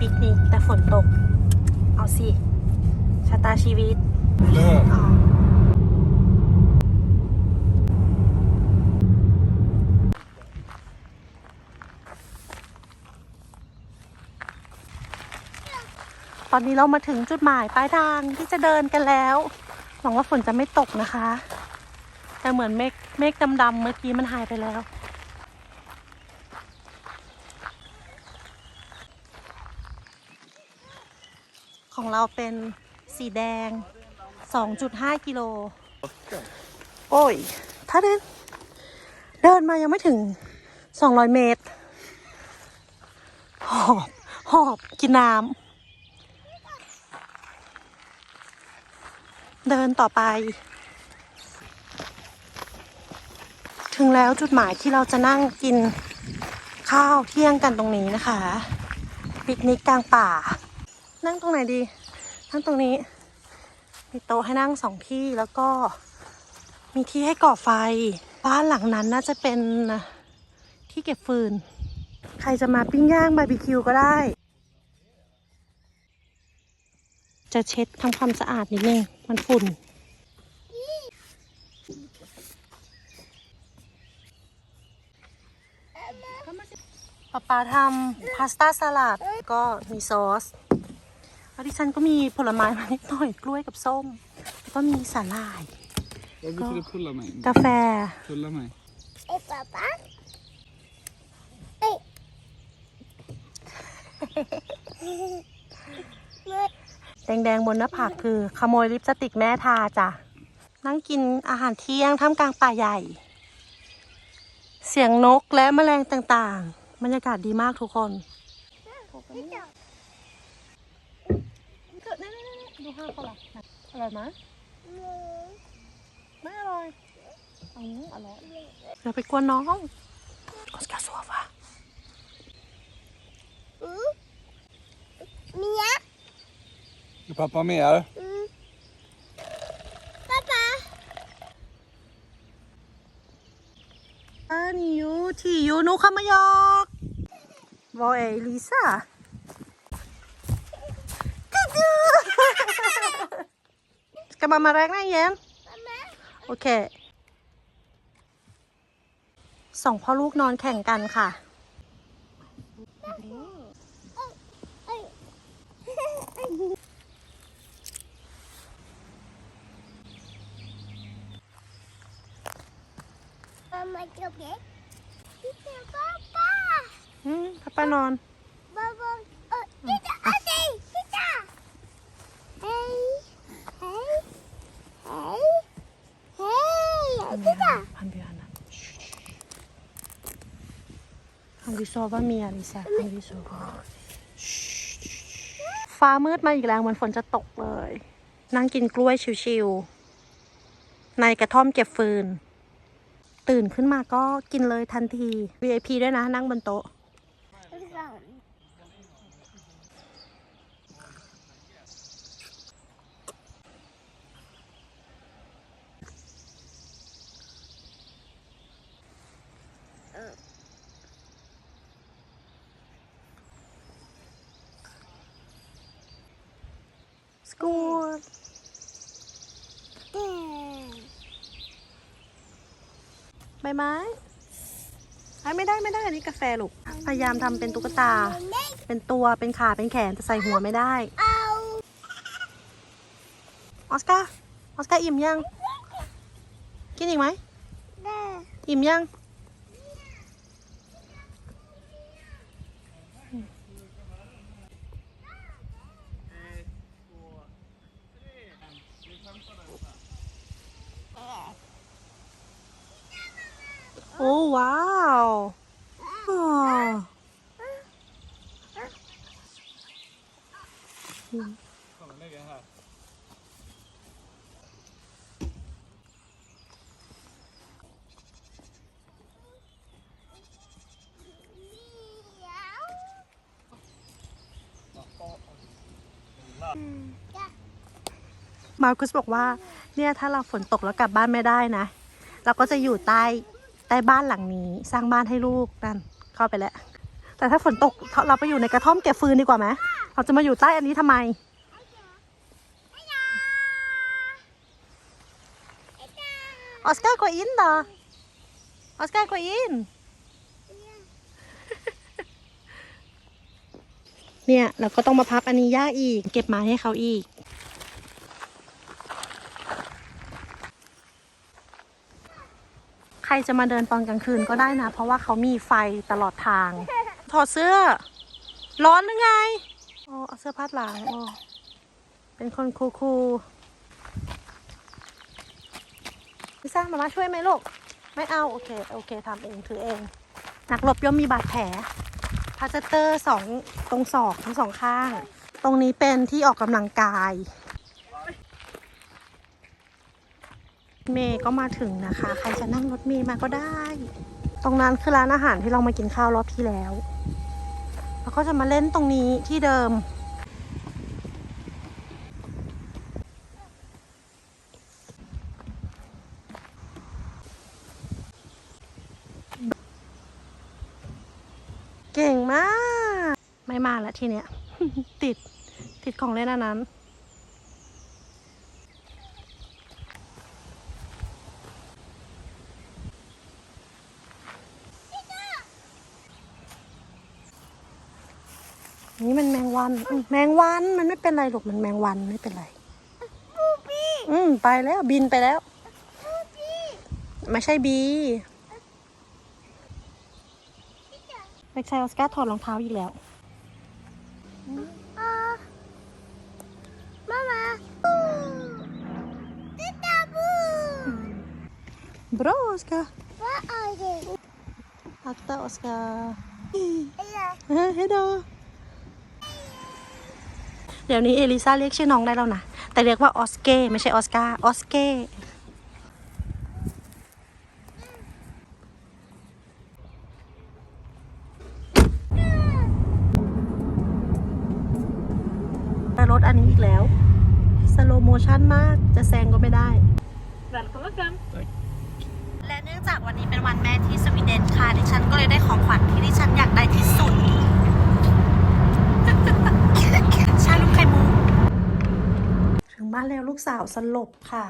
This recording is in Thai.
ปิกนิกแต่ฝนตก เอาสิชะตาชีวิตเลิกอ๋อตอนนี้เรามาถึงจุดหมายปลายทางที่จะเดินกันแล้ว หวังว่าฝนจะไม่ตกนะคะ แต่เหมือนเมฆเมฆดำๆเมื่อกี้มันหายไปแล้ว ของเราเป็นสีแดง 2.5 กิโล โอ้ย ถ้าเดิน เดินมายังไม่ถึง 200 เมตร หอบ หอบ กินน้ำ เดินต่อไป ถึงแล้วจุดหมายที่เราจะนั่งกินข้าวเที่ยงกันตรงนี้นะคะ ปิกนิกกลางป่า นั่งตรงไหนดี นั่งตรงนี้ มีโต๊ะให้นั่งสองที่แล้วก็มีที่ให้ก่อไฟ บ้านหลังนั้นน่าจะเป็นที่เก็บฟืน ใครจะมาปิ้งย่างบาร์บีคิวก็ได้ จะเช็ดทำความสะอาดนิดนึง มันฝุ่นป๊าป๊าทำพาสต้าสลัดก็มีซอส ดิฉันก็มีผลไม้มานิดหน่อยกล้วยกับส้มแล้วก็มีสาหร่าย Jag vill skulle pulla mig. กาแฟ Pulla mig. Hej pappa. แดงๆบนหน้าผากคือขโมยลิปสติกแม่ทาจ้ะ นั่งกินอาหารเที่ยงท่ามกลางป่าใหญ่ เสียงนกและแมลงต่างๆ บรรยากาศดีมากทุกคน ดูห้าเขาหรออร่อยไหมไม่อร่อยอืมอร่อยอย่าไปกวนน้องออสการ์สัวฟะ Mia. Är pappa med här? Mm. Pappa. อันยูที่ยูนุคามายอกวอเอลิซ่ากูกู Ska mamma räkna igen? Mamma. โอเคสองพ่อลูกนอนแข่งกันค่ะ Mamma jogge. Titta pappa. อืมป้าป้านอน Pappa. Oh, titta Adi. Titta. Hej. Hej. Hej. Hej. Titta. Han blir Anna. Han vill sova mer, Lisa. Han vill sova. ฟ้ามืดมาอีกแล้วเหมือนฝนจะตกเลย นั่งกินกล้วยชิวๆในกระท่อมเก็บฟืน ตื่นขึ้นมาก็กินเลยทันที VIP ด้วยนะนั่งบนโต๊ะ สกูดใบไม้ไอ้ไม่ได้ไม่ได้อันนี้กาแฟลูก พยายามทำเป็นตุ๊กตา เป็นตัวเป็นขาเป็นแขนแต่ใส่หัวไม่ได้ Au. ออสการ์ออสการ์อิ่มยัง กินอีกไหม Där. อิ่มยัง โอ้ว้าวอ๋อมาร์คุสบอกว่า เนี่ยถ้าเราฝนตกแล้วกลับบ้านไม่ได้นะ เราก็จะอยู่ใต้ ใต้บ้านหลังนี้สร้างบ้านให้ลูกนั่นเข้าไปแล้ว แต่ถ้าฝนตกเราไปอยู่ในกระท่อมเก็บฟืนดีกว่าไหมเราจะมาอยู่ใต้อันนี้ทำไมออสการ์กอินเหรอออสการ์กอินเนี่ยเราก็ต้องมาพับอันนี้ยากอีก เก็บไม้ให้เขาอีก ใครจะมาเดินตอนกลางคืนก็ได้นะ เพราะว่าเขามีไฟตลอดทาง ถอดเสื้อ ร้อนหรือไงอ๋อเอาเสื้อพัดหลังอ๋อเป็นคนคูคูลๆลิซ่ามามาช่วยไหมลูก ไม่เอา โอเค โอเคทำเองถือเอง นักรบย่อมมีบาดแผลพาสเตอร์สองตรงศอกทั้งสองข้าง ตรงนี้เป็นที่ออกกำลังกาย เมย์ก็มาถึงนะคะ ใครจะนั่งรถเมย์มาก็ได้ ตรงนั้นคือร้านอาหารที่เรามากินข้าวรอบที่แล้ว แล้วก็จะมาเล่นตรงนี้ที่เดิม เก่งมาก ไม่มาแล้วทีเนี้ย ติด ติดของเล่นอันนั้น นี่มันแมงวันอืมแมงวันมันไม่เป็นไรหรอกมันแมงวันไม่เป็นไรบูบี้อืมไปแล้วบินไปแล้วบูบี้ไม่ใช่บีพี่จ๋าเด็กชายออสการ์ถอดรองเท้าอีกแล้วอ่ามามาบูพี่จ๋าบูบรอออสการ์ว่าอะไรอักตาออสการ์อะไรเฮดโด เดี๋ยวนี้เอลิซาเรียกชื่อน้องได้แล้วนะ แต่เรียกว่าออสเก้ไม่ใช่ออสการ์ออสเก้รถอันนี้อีกแล้ว สโลโมชั่นมาก จะแซงก็ไม่ได้และเนื่องจากวันนี้เป็นวันแม่ที่สวีเดนค่ะ ดิฉันก็เลยได้ของขวัญที่ดิฉันอยากได้ที่สุด ชาลูกไข่ มาแล้วลูกสาวสลบค่ะ